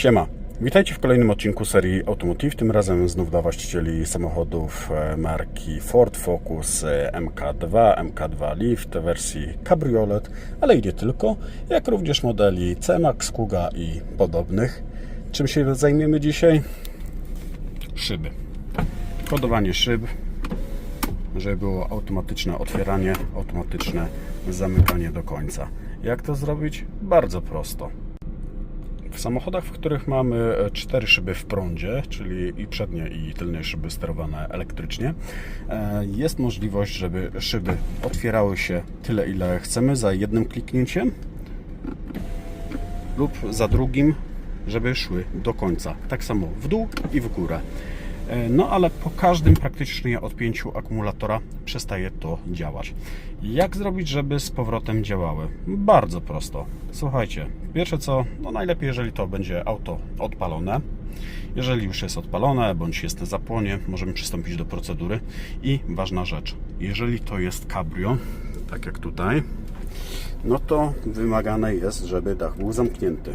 Siema. Witajcie w kolejnym odcinku serii Automotive. Tym razem znów dla właścicieli samochodów e, marki Ford Focus e, MK2, MK2 Lift wersji Cabriolet, ale i nie tylko, jak również modeli C-Max, Kuga i podobnych. Czym się zajmiemy dzisiaj? Szyby. Kodowanie szyb, żeby było automatyczne otwieranie, automatyczne zamykanie do końca. Jak to zrobić? Bardzo prosto. W samochodach, w których mamy e, cztery szyby w prądzie, czyli i przednie i tylne szyby sterowane elektrycznie, e, jest możliwość, żeby szyby otwierały się tyle, ile chcemy za jednym kliknięciem lub za drugim, żeby szły do końca. Tak samo w dół i w górę. E, No ale po każdym praktycznie odpięciu akumulatora przestaje to działać. Jak zrobić, żeby z powrotem działały? Bardzo prosto. Słuchajcie, pierwsze co, no najlepiej jeżeli to będzie auto odpalone. Jeżeli już jest odpalone, bądź jest na zapłonie, możemy przystąpić do procedury. I ważna rzecz, jeżeli to jest cabrio, tak jak tutaj, no to wymagane jest, żeby dach był zamknięty.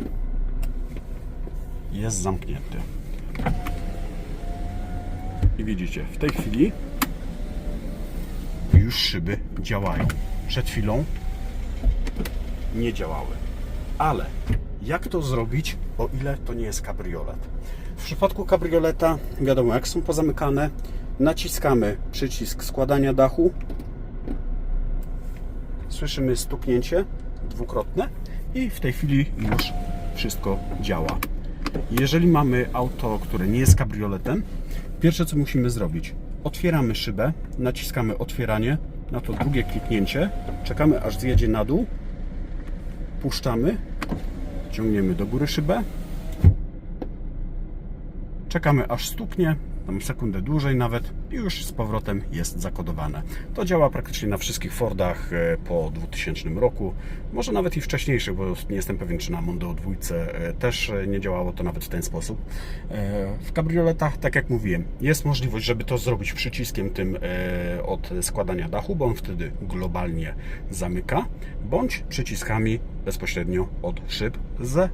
Jest zamknięty. I widzicie, w tej chwili już szyby działają. Przed chwilą nie działały. Ale jak to zrobić, o ile to nie jest kabriolet? W przypadku kabrioleta, wiadomo, jak są pozamykane, naciskamy przycisk składania dachu, słyszymy stuknięcie dwukrotne i w tej chwili już wszystko działa. Jeżeli mamy auto, które nie jest kabrioletem, pierwsze co musimy zrobić, otwieramy szybę, naciskamy otwieranie, na to drugie kliknięcie, czekamy aż zjedzie na dół, puszczamy, ciągniemy do góry szybę, czekamy aż stuknie, tam sekundę dłużej nawet i już z powrotem jest zakodowane. To działa praktycznie na wszystkich Fordach e, po 2000 roku, może nawet i wcześniejszych, bo nie jestem pewien, czy na Mondeo 2 e, też e, nie działało to nawet w ten sposób. W kabrioletach, tak jak mówiłem, jest możliwość, żeby to zrobić przyciskiem tym od składania dachu, bo on wtedy globalnie zamyka, bądź przyciskami bezpośrednio od szyb z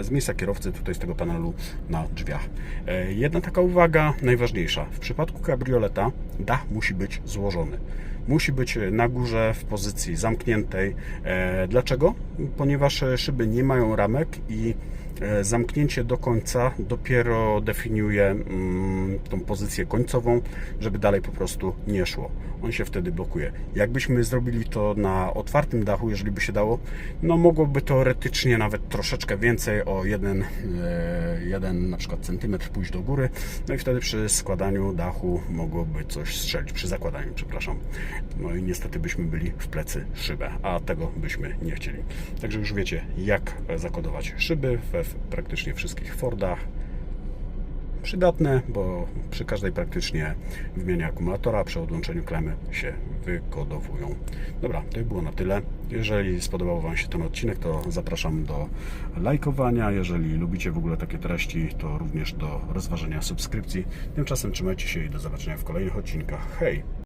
z miejsca kierowcy, tutaj z tego panelu na drzwiach. E, Jedna taka uwaga, najważniejsza. W przypadku kabrioleta dach musi być złożony. Musi być na górze w pozycji zamkniętej. E, Dlaczego? Ponieważ e, szyby nie mają ramek i e, zamknięcie do końca dopiero definiuje mm, tą pozycję końcową, żeby dalej po prostu nie szło. On się wtedy blokuje. Jakbyśmy zrobili to na otwartym dachu, jeżeli by się dało, no mogłoby teoretycznie nawet troszeczkę więcej, o jeden, e, jeden na przykład centymetr pójść do góry, no i wtedy przy składaniu dachu mogłoby coś strzelić, przy zakładaniu, przepraszam. No i niestety byśmy byli w plecy szybę, a tego byśmy nie chcieli. Także już wiecie, jak zakodować szyby we praktycznie wszystkich Fordach przydatne, bo przy każdej praktycznie wymianie akumulatora, przy odłączeniu klemy się wykodowują. Dobra, to by było na tyle. Jeżeli spodobał Wam się ten odcinek, to zapraszam do lajkowania. Jeżeli lubicie w ogóle takie treści, to również do rozważenia subskrypcji. Tymczasem trzymajcie się i do zobaczenia w kolejnych odcinkach. Hej!